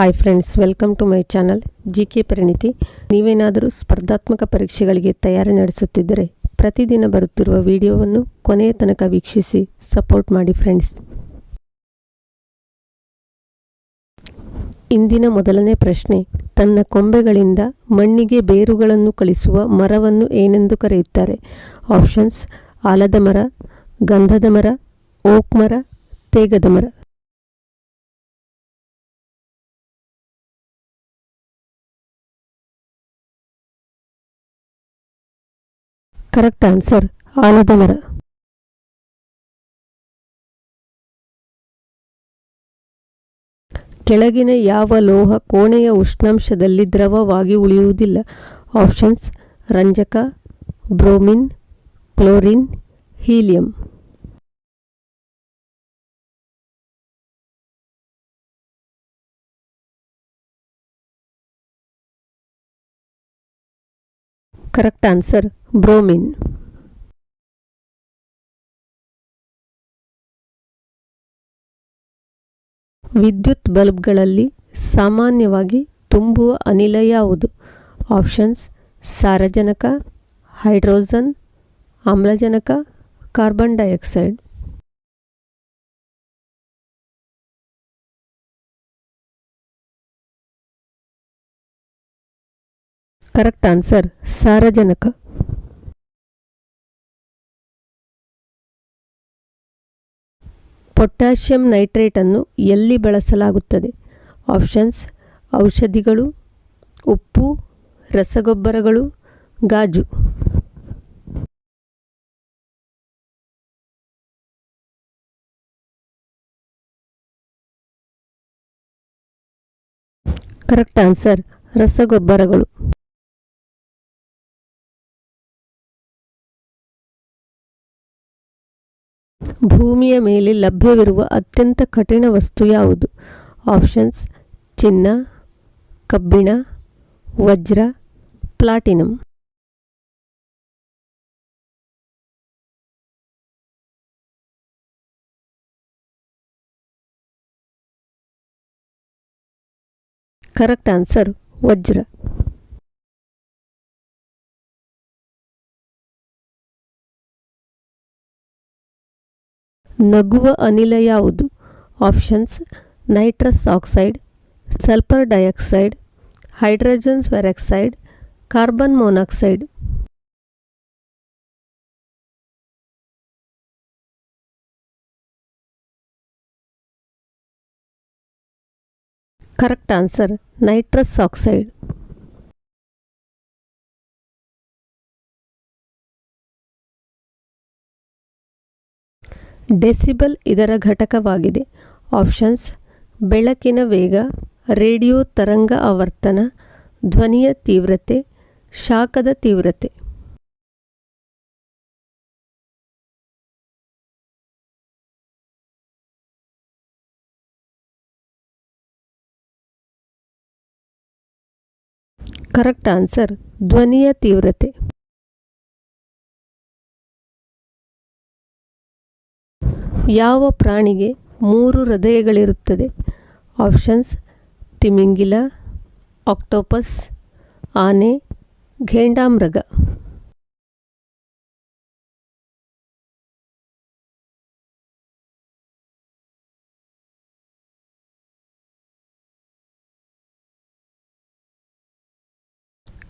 Hi friends welcome to my channel G K ಪರಿಣಿತಿ ನೀವೇನಾದರೂ ಸ್ಪರ್ಧಾತ್ಮಕ ಪರೀಕ್ಷೆಗಳಿಗೆ ತಯಾರಿ ನಡೆಸುತ್ತಿದ್ದರೆ ಪ್ರತಿದಿನ ಬರುತ್ತಿರುವ ವಿಡಿಯೋವನ್ನು ಕೊನೆಯ ತನಕ ವೀಕ್ಷಿಸಿ ಸಪೋರ್ಟ್ ಮಾಡಿ ಫ್ರೆಂಡ್ಸ್ ಇಂದಿನ ಮೊದಲನೇ ಪ್ರಶ್ನೆ, ತನ್ನ ಕೊಂಬೆಗಳಿಂದ ಮಣ್ಣಿಗೆ ಬೇರುಗಳನ್ನು ಕಳಿಸುವ ಮರವನ್ನು ಏನೆಂದು ಕರೆಯುತ್ತಾರೆ? ಆಪ್ಷನ್ಸ್ ಆಲದ ಮರ, ಗಂಧದ ಮರ, ಓಕ್ ಮರ, ತೇಗದ ಮರ. ಕರೆಕ್ಟ್ ಆನ್ಸರ್ ಆಲದ ಕೆಳಗಿನ ಯಾವ ಲೋಹ ಕೋಣೆಯ ಉಷ್ಣಾಂಶದಲ್ಲಿ ದ್ರವವಾಗಿ ಉಳಿಯುವುದಿಲ್ಲ? ಆಪ್ಷನ್ಸ್ ರಂಜಕ, bromine, chlorine, helium. Correct answer bromine. ವಿದ್ಯುತ್ ಬಲ್ಬ್ಗಳಲ್ಲಿ ಸಾಮಾನ್ಯವಾಗಿ ತುಂಬುವ ಅನಿಲ ಯಾವುದು? ಆಪ್ಷನ್ಸ್, ಸಾರಜನಕ, ಹೈಡ್ರೋಜನ್, ಆಮ್ಲಜನಕ, ಕಾರ್ಬನ್ ಡೈಆಕ್ಸೈಡ್. ಕರೆಕ್ಟ್ ಆನ್ಸರ್ ಸಾರಜನಕ. ಪೊಟ್ಯಾಷಿಯಂ ನೈಟ್ರೇಟನ್ನು ಎಲ್ಲಿ ಬಳಸಲಾಗುತ್ತದೆ? ಆಪ್ಷನ್ಸ್, ಔಷಧಿಗಳು, ಉಪ್ಪು, ರಸಗೊಬ್ಬರಗಳು, ಗಾಜು. ಕರೆಕ್ಟ್ ಆನ್ಸರ್ ರಸಗೊಬ್ಬರಗಳು. ಭೂಮಿಯ ಮೇಲೆ ಲಭ್ಯವಿರುವ ಅತ್ಯಂತ ಕಠಿಣ ವಸ್ತು ಯಾವುದು? ಆಪ್ಷನ್ಸ್, ಚಿನ್ನ, ಕಬ್ಬಿಣ, ವಜ್ರ, ಪ್ಲಾಟಿನಂ. ಕರೆಕ್ಟ್ ಆನ್ಸರ್, ವಜ್ರ. ನಗುವ ಅನಿಲ ಯಾವುದು? Options nitrous oxide sulphur dioxide hydrogen peroxide carbon monoxide correct answer nitrous oxide decibel ಇದರ ಘಟಕವಾಗಿದೆ. ಆಪ್ಷನ್ಸ್, ಬೆಳಕಿನ ವೇಗ, ರೇಡಿಯೋ ತರಂಗ ಆವರ್ತನ, ಧ್ವನಿಯ ತೀವ್ರತೆ, ಶಾಖದ ತೀವ್ರತೆ. ಕರೆಕ್ಟ್ ಆನ್ಸರ್, ಧ್ವನಿಯ ತೀವ್ರತೆ. ಯಾವ ಪ್ರಾಣಿಗೆ ಮೂರು ಹೃದಯಗಳಿರುತ್ತದೆ? ಆಪ್ಷನ್ಸ್ ತಿಮಿಂಗಿಲ ಆಕ್ಟೋಪಸ್ ಆನೆ ಘೇಂಡಾಮೃಗ.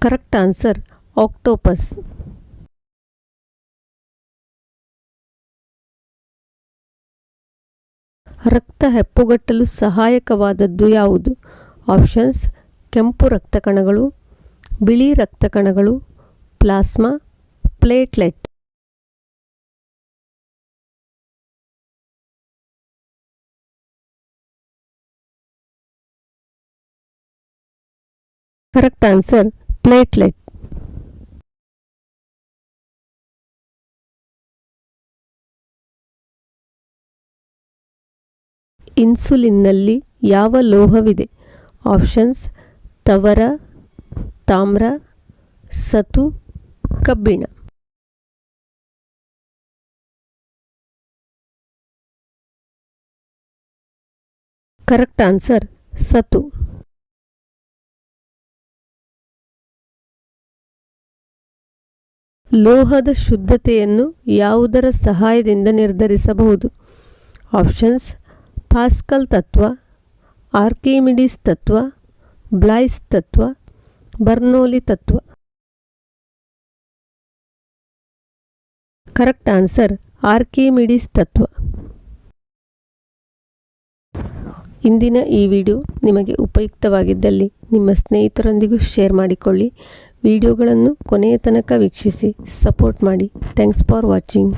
Correct answer octopus. ರಕ್ತ ಹೆಪ್ಪುಗಟ್ಟಲು ಸಹಾಯಕವಾದದ್ದು ಯಾವುದು? ಆಪ್ಷನ್ಸ್, ಕೆಂಪು ರಕ್ತ ಕಣಗಳು, ಬಿಳಿ ರಕ್ತ ಕಣಗಳು, plasma, platelet. Correct answer, platelet. ಇನ್ಸುಲಿನ್ನಲ್ಲಿ ಯಾವ ಲೋಹವಿದೆ? ಆಪ್ಷನ್ಸ್, ತವರ, ತಾಮ್ರ, ಸತು, ಕಬ್ಬಿಣ. ಕರೆಕ್ಟ್ ಆನ್ಸರ್, ಸತು. ಲೋಹದ ಶುದ್ಧತೆಯನ್ನು ಯಾವುದರ ಸಹಾಯದಿಂದ ನಿರ್ಧರಿಸಬಹುದು? ಆಪ್ಷನ್ಸ್ ಪಾಸ್ಕಲ್ ತತ್ವ, ಆರ್ಕಿಮಿಡಿಸ್ ತತ್ವ, ಬ್ಲೈಸ್ ತತ್ವ, ಬರ್ನೋಲಿ ತತ್ವ. ಕರೆಕ್ಟ್ ಆನ್ಸರ್, ಆರ್ಕಿಮಿಡಿಸ್ ತತ್ವ. ಇಂದಿನ ಈ ವಿಡಿಯೋ ನಿಮಗೆ ಉಪಯುಕ್ತವಾಗಿದ್ದಲ್ಲಿ ನಿಮ್ಮ ಸ್ನೇಹಿತರೊಂದಿಗೂ ಶೇರ್ ಮಾಡಿಕೊಳ್ಳಿ. ವಿಡಿಯೋಗಳನ್ನು ಕೊನೆಯ ತನಕ ವೀಕ್ಷಿಸಿ, ಸಪೋರ್ಟ್ ಮಾಡಿ. Thanks for watching.